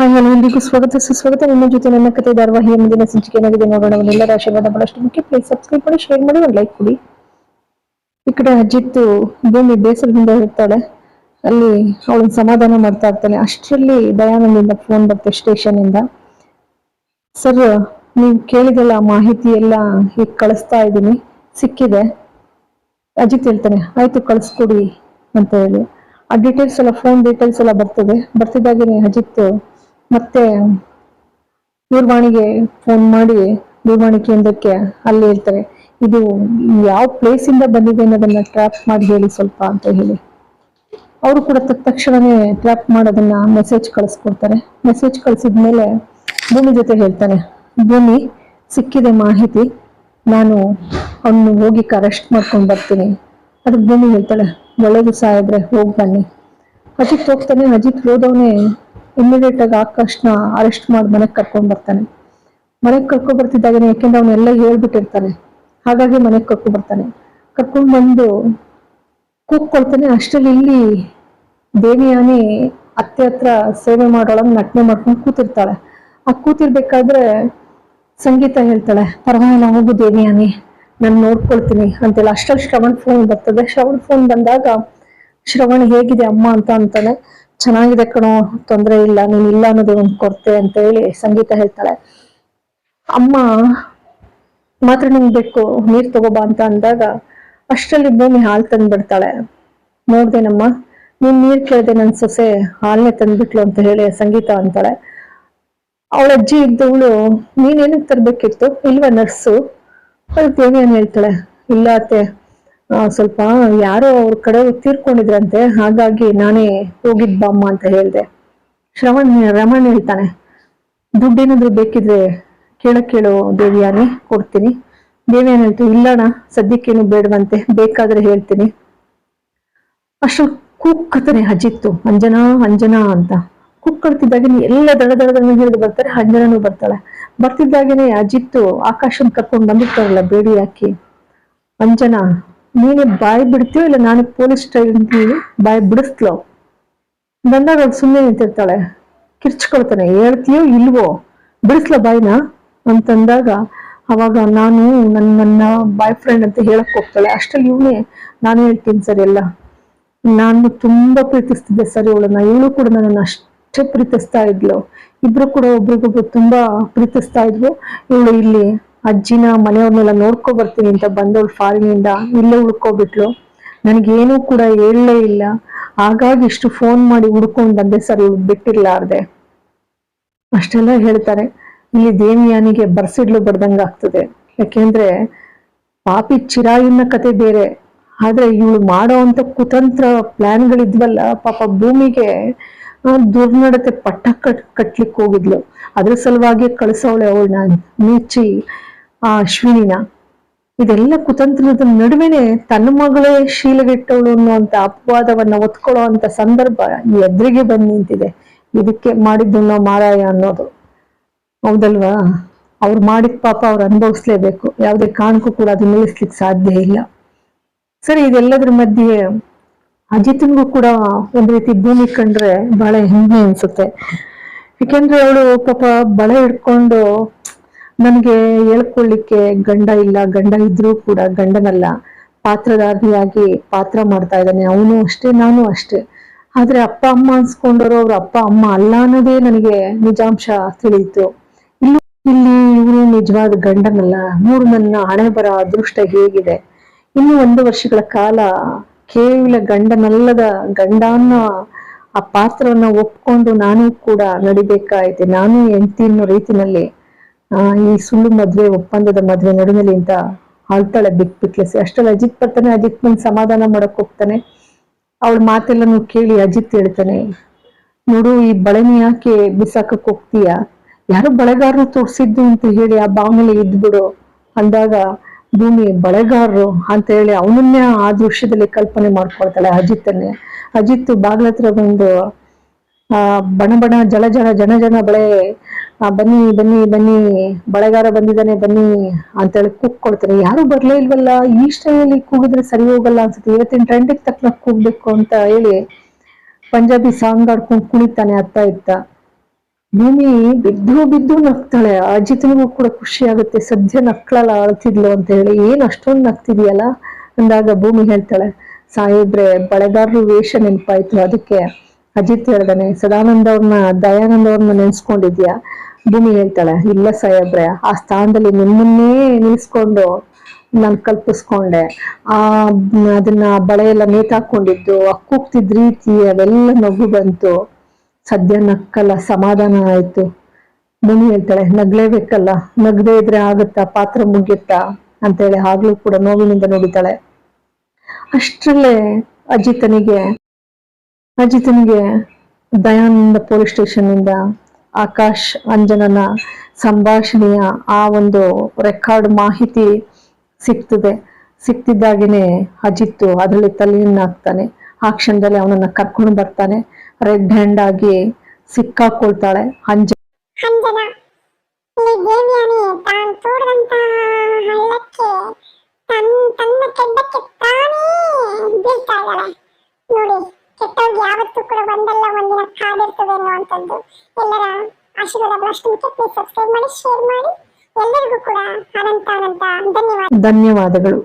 Hello ಎಲ್ಲರಿಗೂ ಸ್ವಾಗತ, ಸುಸ್ವಾಗತ. ನಿಮ್ಮ ಜೊತೆ ನನ್ನ ಕತೆ ಧಾರವಾಹಿಯ ಮುಂದಿನ ಸಂಚಿಕೆ ಏನಾಗಿದೆ ನೋಡೋಣ ಎಲ್ಲರ ಆಶೀರ್ವಾದ ಬಹಳಷ್ಟು ಮುಖ್ಯ. ಪ್ಲೀಸ್ ಸಬ್ಸ್ಕ್ರೈಬ್ ಮಾಡಿ ಶೇರ್ ಮಾಡಿ, ಒಂದು ಲೈಕ್ ಕೊಡಿ. ಈ ಕಡೆ ಅಜ್ಜಿತ್ತು ಭೂಮಿ ಬೇಸರದಿಂದ ಇರ್ತಾಳೆ ಅಲ್ಲಿ ಅವಳನ್ನ ಸಮಾಧಾನ ಮಾಡ್ತಾ ಇರ್ತಾನೆ. ಅಷ್ಟರಲ್ಲಿ ದಯಾನಂದಿಂದ ಫೋನ್ ಬರುತ್ತೆ ಸ್ಟೇಷನ್ ಇಂದ. ಸರ್ ನೀವು ಕೇಳಿದೆಲ್ಲ ಮಾಹಿತಿ ಎಲ್ಲ ಈಗ ಕಳಿಸ್ತಾ ಇದ್ದೀನಿ. ಸಿಕ್ಕಿದೆ. ಅಜಿತ್ ಹೇಳ್ತಾನೆ, ಆಯ್ತು, ಕಳಿಸ್ಕೊಡಿ ಅಂತ ಹೇಳಿ. ಆ ಡೀಟೇಲ್ಸ್ ಎಲ್ಲ ಫೋನ್ ಡೀಟೇಲ್ಸ್ ಎಲ್ಲ ಬರ್ತದೆ. ಬರ್ತಿದ್ದಾಗೇನೆ ಅಜಿತ್ ಮತ್ತೆ ದೂರವಾಣಿಗೆ ಫೋನ್ ಮಾಡಿ ದೂರವಾಣಿ ಕೇಂದ್ರಕ್ಕೆ ಅಲ್ಲಿ ಹೇಳ್ತಾರೆ, ಇದು ಯಾವ ಪ್ಲೇಸ್ ಇಂದ ಬಂದಿದೆ ಅನ್ನೋದನ್ನ ಟ್ರ್ಯಾಪ್ ಮಾಡಿ ಹೇಳಿ ಸ್ವಲ್ಪ ಅಂತ ಹೇಳಿ. ಅವರು ಕೂಡ ತತ್ ತಕ್ಷಣನೇ ಟ್ರ್ಯಾಪ್ ಮಾಡೋದನ್ನ ಮೆಸೇಜ್ ಕಳಿಸ್ಕೊಡ್ತಾರೆ. ಮೆಸೇಜ್ ಕಳಿಸಿದ್ಮೇಲೆ ಭೂಮಿ ಜೊತೆ ಹೇಳ್ತಾನೆ, ಭೂಮಿ, ಸಿಕ್ಕಿದೆ ಮಾಹಿತಿ, ನಾನು ಅವನು ಹೋಗಿ ಕರೆಸ್ಟ್ ಮಾಡ್ಕೊಂಡು ಬರ್ತೀನಿ. ಅದಕ್ಕೆ ಭೂಮಿ ಹೇಳ್ತಾಳೆ, ಒಳ್ಳೇದು ಸಾಯಿದ್ರೆ ಹೋಗಿ ಬನ್ನಿ. ಅಜಿತ್ ಹೋಗ್ತಾನೆ, ಅಜಿತ್ ಹೋದವನೇ ಇಮಿಡಿಯೇಟ್ ಆಗಿ ಆಕಾಶ್ನ ಅರೆಸ್ಟ್ ಮಾಡಿ ಮನೆಗೆ ಕರ್ಕೊಂಡ್ ಬರ್ತಾನೆ. ಮನೆಗೆ ಕರ್ಕೊಂಡ್ ಬರ್ತಿದ್ದಾಗನೇ ಯಾಕೆಂದ್ರೆ ಅವನ್ನೆಲ್ಲ ಹೇಳ್ಬಿಟ್ಟಿರ್ತಾನೆ. ಹಾಗಾಗಿ ಮನೆಗೆ ಕರ್ಕೊಂಡ್ ಬರ್ತಾನೆ. ಕರ್ಕೊಂಡ್ ಬಂದು ಕೂಗ್ಕೊಳ್ತಾನೆ ಅಷ್ಟರಲ್ಲಿ ಇಲ್ಲಿ ದೇವಿಯಾನಿ ಅತ್ತೆ ಹತ್ರ ಸೇವೆ ಮಾಡೋಳಂಗ್ ನಟನೆ ಮಾಡ್ಕೊಂಡು ಕೂತಿರ್ತಾಳೆ. ಆ ಕೂತಿರ್ಬೇಕಾದ್ರೆ ಸಂಗೀತ ಹೇಳ್ತಾಳೆ, ಪರವಾಗಿಲ್ಲ ಹೋಗು ದೇವಿಯಾನಿ, ನಾನು ನೋಡ್ಕೊಳ್ತೀನಿ ಅಂತೇಳಿ ಅಷ್ಟರಲ್ಲಿ ಶ್ರವಣ್ ಫೋನ್ ಬರ್ತದೆ. ಶ್ರವಣ್ ಫೋನ್ ಬಂದಾಗ, ಶ್ರವಣ್ ಹೇಗಿದೆ ಅಮ್ಮ ಅಂತ ಅಂತಾನೆ. ಚೆನ್ನಾಗಿದೆ ಕಣೋ, ತೊಂದರೆ ಇಲ್ಲ, ನೀನ್ ಇಲ್ಲ ಅನ್ನೋದು ಒಂದು ಕೊರತೆ ಅಂತ ಹೇಳಿ ಸಂಗೀತ ಹೇಳ್ತಾಳೆ. ಅಮ್ಮ, ಮಾತ್ರ ನಿಂಗೆ ಬೇಕು, ನೀರ್ ತಗೋಬಾ ಅಂತ ಅಂದಾಗ ಅಷ್ಟರಲ್ಲಿ ಭೂಮಿ ಹಾಲು ತಂದ್ಬಿಡ್ತಾಳೆ. ನೋಡ್ದೇನಮ್ಮ, ನೀನ್ ನೀರ್ ಕೇಳಿದೆ ನನ್ ಸೊಸೆ ಹಾಲ್ನೇ ತಂದ್ಬಿಟ್ಲು ಅಂತ ಹೇಳಿ ಸಂಗೀತ ಅಂತಾಳೆ. ಅವಳ ಅಜ್ಜಿ ಇದ್ದವಳು ನೀನೇನಕ್ಕೆ ತರ್ಬೇಕಿತ್ತು? ಇಲ್ವಾ ನರ್ಸು? ಅದಕ್ಕೆ ದೇವಿ ಹೇಳ್ತಾಳೆ? ಇಲ್ಲ ಅತ್ತೆ ಸ್ವಲ್ಪ ಯಾರೋ ಅವ್ರ ಕಡೆ ತೀರ್ಕೊಂಡಿದ್ರಂತೆ ಹಾಗಾಗಿ ನಾನೇ ಹೋಗಿದ್ ಬಾಮ್ಮ ಅಂತ ಹೇಳ್ದೆ. ಶ್ರವಣ್ ರಮಣ್ ಹೇಳ್ತಾನೆ, ದುಡ್ಡೇನಾದ್ರು ಬೇಕಿದ್ರೆ ಕೇಳಕ್ ಕೇಳು ದೇವಿಯಾನಿ, ಕೊಡ್ತೀನಿ. ದೇವಿಯಾನಿ ಹೇಳ್ತು, ಇಲ್ಲಣ್ಣ, ಸದ್ಯಕ್ಕೇನು ಬೇಡವಂತೆ, ಬೇಕಾದ್ರೆ ಹೇಳ್ತೀನಿ. ಅಷ್ಟು ಕುಕ್ಕತಾನೆ ಅಜಿತ್ತು, ಅಂಜನಾ ಅಂಜನಾ ಅಂತ. ಕುಕ್ಕಡ್ತಿದ್ದಾಗೇನೆ ಎಲ್ಲ ದಡ ದಡ ದಡ ಹಿಡಿದು ಬರ್ತಾರೆ, ಅಂಜನನು ಬರ್ತಾಳೆ. ಬರ್ತಿದ್ದಾಗೇನೆ ಅಜಿತ್ತು ಆಕಾಶನ್ ಕರ್ಕೊಂಡು ಬಂದಿರ್ತಾರಲ್ಲ, ಬೇಡಿ ಹಾಕಿ ಅಂಜನಾ ನೀನೇ ಬಾಯಿ ಬಿಡ್ತೀಯೋ ಇಲ್ಲ ನಾನು ಪೊಲೀಸ್ ಹೇಳಿ ಬಾಯಿ ಬಿಡಿಸ್ಲೋ? ಬಂದಾಗ ಅವ್ಳು ಸುಮ್ಮನೆ ನಿಂತಿರ್ತಾಳೆ. ಕಿರ್ಚ್ಕೊಳ್ತಾನೆ. ಹೇಳ್ತೀಯೋ ಇಲ್ವೋ? ಬಿಡಿಸ್ಲ ಬಾಯಿನ? ಅಂತಂದಾಗ ಅವಾಗ ನಾನು ನನ್ನ ನನ್ನ ಬಾಯ್ ಫ್ರೆಂಡ್ ಅಂತ ಹೇಳಕ್ ಹೋಗ್ತಾಳೆ. ಅಷ್ಟೇ ಇವನೇ, ನಾನು ಹೇಳ್ತೀನಿ ಸರ್ ಎಲ್ಲ ನಾನು ತುಂಬಾ ಪ್ರೀತಿಸ್ತಿದ್ದೆ ಸರ್ ಇವಳನ್ನ ಇವಳು ಕೂಡ ನನ್ನನ್ನು ಅಷ್ಟೇ ಪ್ರೀತಿಸ್ತಾ ಇದ್ಲು. ಇಬ್ರು ಕೂಡ ಒಬ್ರಿಗೊಬ್ರು ತುಂಬಾ ಪ್ರೀತಿಸ್ತಾ ಇದ್ವು. ಇವಳು ಇಲ್ಲಿ ಅಜ್ಜಿನ ಮನೆಯವ್ರನ್ನೆಲ್ಲ ನೋಡ್ಕೊ ಬರ್ತೀನಿ ಅಂತ ಬಂದವಳು ಫಾರಿನಿಂದ ಇಲ್ಲೇ ಉಳ್ಕೊಬಿಟ್ಲು ನನಗೇನು ಕೂಡ ಹೇಳಲೇ ಇಲ್ಲ. ಹಾಗಾಗಿ ಇಷ್ಟು ಫೋನ್ ಮಾಡಿ ಹುಡ್ಕೊಂಡ್ ಬಂದೆ ಸರ್ ಇವ್ ಬಿಟ್ಟಿರ್ಲಾರ್ದೆ. ಅಷ್ಟೆಲ್ಲ ಹೇಳ್ತಾರೆ. ಇಲ್ಲಿ ದೇವಿಯಾನಿಗೆ ಬರ್ಸಿಡ್ಲು ಬಡ್ದಂಗೆ ಆಗ್ತದೆ. ಯಾಕೆಂದ್ರೆ ಪಾಪಿ ಚಿರಾಯಿನ ಕತೆ ಬೇರೆ. ಆದ್ರೆ ಇವಳು ಮಾಡೋ ಅಂತ ಕುತಂತ್ರ ಪ್ಲಾನ್ಗಳಿದ್ವಲ್ಲ, ಪಾಪ ಭೂಮಿಗೆ ದುರ್ನಡತೆ ಪಟ್ಟ ಕಟ್ ಕಟ್ಲಿಕ್ಕೆ ಹೋಗಿದ್ಲು. ಅದ್ರ ಸಲುವಾಗಿ ಕಳಿಸೋಳೆ ಅವಳನ್ನ ನೀಚಿ. ಆ ಅಶ್ವಿನಿನ. ಇದೆಲ್ಲ ಕುತಂತ್ರದ ನಡುವೆನೆ ತನ್ನ ಮಗಳೇ ಶೀಲಗೆಟ್ಟವಳು ಅನ್ನುವಂತ ಅಪವಾದವನ್ನ ಒತ್ಕೊಳ್ಳೋ ಅಂತ ಸಂದರ್ಭ ಎದುರಿಗೆ ಬಂದು ನಿಂತಿದೆ. ಇದಕ್ಕೆ ಮಾಡಿದ್ದು ಮಾರಾಯ ಅನ್ನೋದು. ಹೌದಲ್ವಾ? ಅವ್ರು ಮಾಡಿದ ಪಾಪ ಅವ್ರು ಅನುಭವಿಸ್ಲೇಬೇಕು. ಯಾವುದೇ ಕಾರಣಕ್ಕೂ ಕೂಡ ಅದು ನಿಲ್ಲಿಸ್ಲಿಕ್ಕೆ ಸಾಧ್ಯ ಇಲ್ಲ. ಸರಿ, ಇದೆಲ್ಲದ್ರ ಮಧ್ಯೆ ಅಜಿತ್ಗೂ ಕೂಡ ಒಂದ್ ರೀತಿ ಭೂಮಿ ಕಂಡ್ರೆ ಬಹಳ ಹೆಮ್ಮೆ ಅನ್ಸುತ್ತೆ. ಯಾಕೆಂದ್ರೆ ಅವಳು ಪಾಪ ಬಳೆ ಹಿಡ್ಕೊಂಡು ನನಗೆ ಹೇಳ್ಕೊಳ್ಳಿಕ್ಕೆ ಗಂಡ ಇಲ್ಲ, ಗಂಡ ಇದ್ರೂ ಕೂಡ ಗಂಡನಲ್ಲ, ಪಾತ್ರಧಾರಿಯಾಗಿ ಪಾತ್ರ ಮಾಡ್ತಾ ಇದ್ದಾನೆ. ಅವನು ಅಷ್ಟೇ, ನಾನು ಅಷ್ಟೇ. ಆದ್ರೆ ಅಪ್ಪ, ಅಮ್ಮ ಅನ್ಸ್ಕೊಂಡವರು ಅವ್ರ ಅಪ್ಪ, ಅಮ್ಮ ಅಲ್ಲ ಅನ್ನೋದೇ ನನಗೆ ನಿಜಾಂಶ ತಿಳಿಯಿತು. ಇಲ್ಲಿ ಇಲ್ಲಿ ಇವನು ನಿಜವಾದ ಗಂಡನಲ್ಲ. ಮೂರು ನನ್ನ ಹಣೆ ಬರ ಅದೃಷ್ಟ ಹೇಗಿದೆ. ಇನ್ನು ಒಂದು ವರ್ಷಗಳ ಕಾಲ ಕೇವಲ ಗಂಡನಲ್ಲದ ಗಂಡನ ಆ ಪಾತ್ರವನ್ನ ಒಪ್ಕೊಂಡು ನಾನು ಕೂಡ ನಡಿಬೇಕಾಯ್ತೆ. ನಾನು ಹೆಂಡತಿ ಅನ್ನೋ ರೀತಿನಲ್ಲಿ ಈ ಸುಳ್ಳು ಮದ್ವೆ, ಒಪ್ಪಂದದ ಮದ್ವೆ ನಡುವಿನಲ್ಲಿ ಅಂತ ಆಳ್ತಾಳೆ ಬಿಕ್ ಬಿಕ್ಲೆಸಿ ಅಷ್ಟರಲ್ಲಿ ಅಜಿತ್ ಬರ್ತಾನೆ, ಅಜಿತ್ ಬಂದು ಸಮಾಧಾನ ಮಾಡಕ್ ಹೋಗ್ತಾನೆ. ಅವಳ ಮಾತೆಲ್ಲನು ಕೇಳಿ ಅಜಿತ್ ಹೇಳ್ತಾನೆ, ನೋಡು, ಈ ಬಳೆನ ಯಾಕೆ ಬಿಸಾಕಕ್ ಹೋಗ್ತೀಯ? ಯಾರು ಬಳೆಗಾರರು ತೋರ್ಸಿದ್ದು ಅಂತ ಹೇಳಿ ಆ ಬಾವನಲ್ಲಿ ಇದ್ಬಿಡು ಅಂದಾಗ, ಭೂಮಿ ಬಳೆಗಾರರು ಅಂತ ಹೇಳಿ ಅವನನ್ನೇ ಆ ದೃಶ್ಯದಲ್ಲಿ ಕಲ್ಪನೆ ಮಾಡ್ಕೊಳ್ತಾಳೆ ಅಜಿತನ್ನೇ ಅಜಿತ್ ಬಾಗ್ಲತ್ರ ಬಂದು, ಆ, ಬಣ ಬಣ ಜಲ, ಜನ ಜನ ಬಳೆ ಬನ್ನಿ ಬನ್ನಿ ಬನ್ನಿ, ಬಳೆಗಾರ ಬಂದಿದ್ದಾನೆ, ಬನ್ನಿ ಅಂತೇಳಿ ಕೂಗ್ಕೊಳ್ತಾನೆ ಯಾರು ಬರ್ಲೇ ಇಲ್ವಲ್ಲ? ಈ ಸ್ಟೈಲಲ್ಲಿ ಕೂಗಿದ್ರೆ ಸರಿ ಹೋಗಲ್ಲ ಅನ್ಸುತ್ತೆ. ಇವತ್ತಿನ ಟ್ರೆಂಡಿಗೆ ತಕ್ಕ ಕೂಗ್ಬೇಕು ಅಂತ ಹೇಳಿ ಪಂಜಾಬಿ ಸಾಂಗ್ ಆಡ್ಕೊಂಡು ಕುಣಿತಾನೆ ಅತ್ತ ಇತ್ತ? ಭೂಮಿ ಬಿದ್ದು ಬಿದ್ದು ನಗ್ತಾಳೆ. ಅಜಿತ್ನಿಗೂ ಕೂಡ ಖುಷಿ ಆಗುತ್ತೆ. ಸದ್ಯ ನಕ್ಳಲ್ಲ ಅಳ್ತಿದ್ಲು ಅಂತ ಹೇಳಿ. ಏನ್ ಅಷ್ಟೊಂದು ನಗ್ತಿದ್ಯಲ್ಲ? ಅಂದಾಗ ಭೂಮಿ ಹೇಳ್ತಾಳೆ, ಸಾಹೇಬ್ರೆ, ಬಳೆಗಾರರು ವೇಷ ನೆನಪಾಯ್ತು. ಅದಕ್ಕೆ ಅಜಿತ್ ಹೇಳ್ದಾನೆ, ಸದಾನಂದ ಅವ್ರನ್ನ, ದಯಾನಂದ ಅವ್ರನ್ನ ನೆನ್ಸ್ಕೊಂಡಿದ್ಯಾ? ಭೂಮಿ ಹೇಳ್ತಾಳೆ, ಇಲ್ಲ ಸಾಹೇಬ್ರೆ, ಆ ಸ್ಥಾನದಲ್ಲಿ ನಿಮ್ಮನ್ನೇ ನಿಲ್ಸ್ಕೊಂಡು ನಾನ್ ಕಲ್ಪಿಸ್ಕೊಂಡೆ. ಆ, ಅದನ್ನ ಬಳೆ ಎಲ್ಲ ನೇತಾಕೊಂಡಿದ್ದು, ಆ ಕೂಗ್ತಿದ್ ರೀತಿ ಅವೆಲ್ಲ ನಗು ಬಂತು. ಸದ್ಯ ನಕ್ಕಲ್ಲ, ಸಮಾಧಾನ ಆಯ್ತು. ಭೂಮಿ ಹೇಳ್ತಾಳೆ, ನಗ್ಲೇಬೇಕಲ್ಲ, ನಗ್ದೇ ಇದ್ರೆ ಆಗುತ್ತಾ, ಪಾತ್ರ ಮುಗಿಯುತ್ತಾ? ಅಂತೇಳಿ ಆಗ್ಲೂ ಕೂಡ ನೋವಿನಿಂದ ನೋಡಿದ್ದಾಳೆ ಅಷ್ಟ್ರಲ್ಲೇ ಅಜಿತನಿಗೆ ಅಜಿತನಿಗೆ ದಯಾನಂದ ಪೊಲೀಸ್ ಸ್ಟೇಷನ್ ಇಂದ ಆಕಾಶ್ ಅಂಜನನ ಸಂಭಾಷಣೆಯ ಆ ಒಂದು ರೆಕಾರ್ಡ್ ಮಾಹಿತಿ ಸಿಗ್ತದೆ ಸಿಕ್ತಿದ್ದಾಗೇನೆ ಅಜಿತ್ತು ಅದರಲ್ಲಿ ತಲೆಯನ್ನ ಆ ಕ್ಷಣದಲ್ಲಿ ಅವನನ್ನ ಕರ್ಕೊಂಡು ಬರ್ತಾನೆ. ರೆಡ್ ಹ್ಯಾಂಡ್ ಆಗಿ ಸಿಕ್ಕಾಕೊಳ್ತಾಳೆ ಅಂಜ ನೋಡಿ ಕೆಟ್ಟವ್ರಿಗೆ ಯಾವತ್ತೂ ಕೂಡ ಒಂದಲ್ಲ ಒಂದಿನ ಕಾದಿರ್ತದೆ ಅನ್ನುವಂಥದ್ದು. ಎಲ್ಲರ ಆಶೀರ್ವಾದ ಬ್ಲಾಸ್ಟಿಂಗ್ಗೆ ಪ್ಲೀಸ್ ಸಬ್ಸ್ಕ್ರೈಬ್ ಮಾಡಿ ಶೇರ್ ಮಾಡಿ. ಎಲ್ಲರಿಗೂ ಕೂಡ ಅನಂತ ಅನಂತ ಧನ್ಯವಾದ. ಧನ್ಯವಾದಗಳು.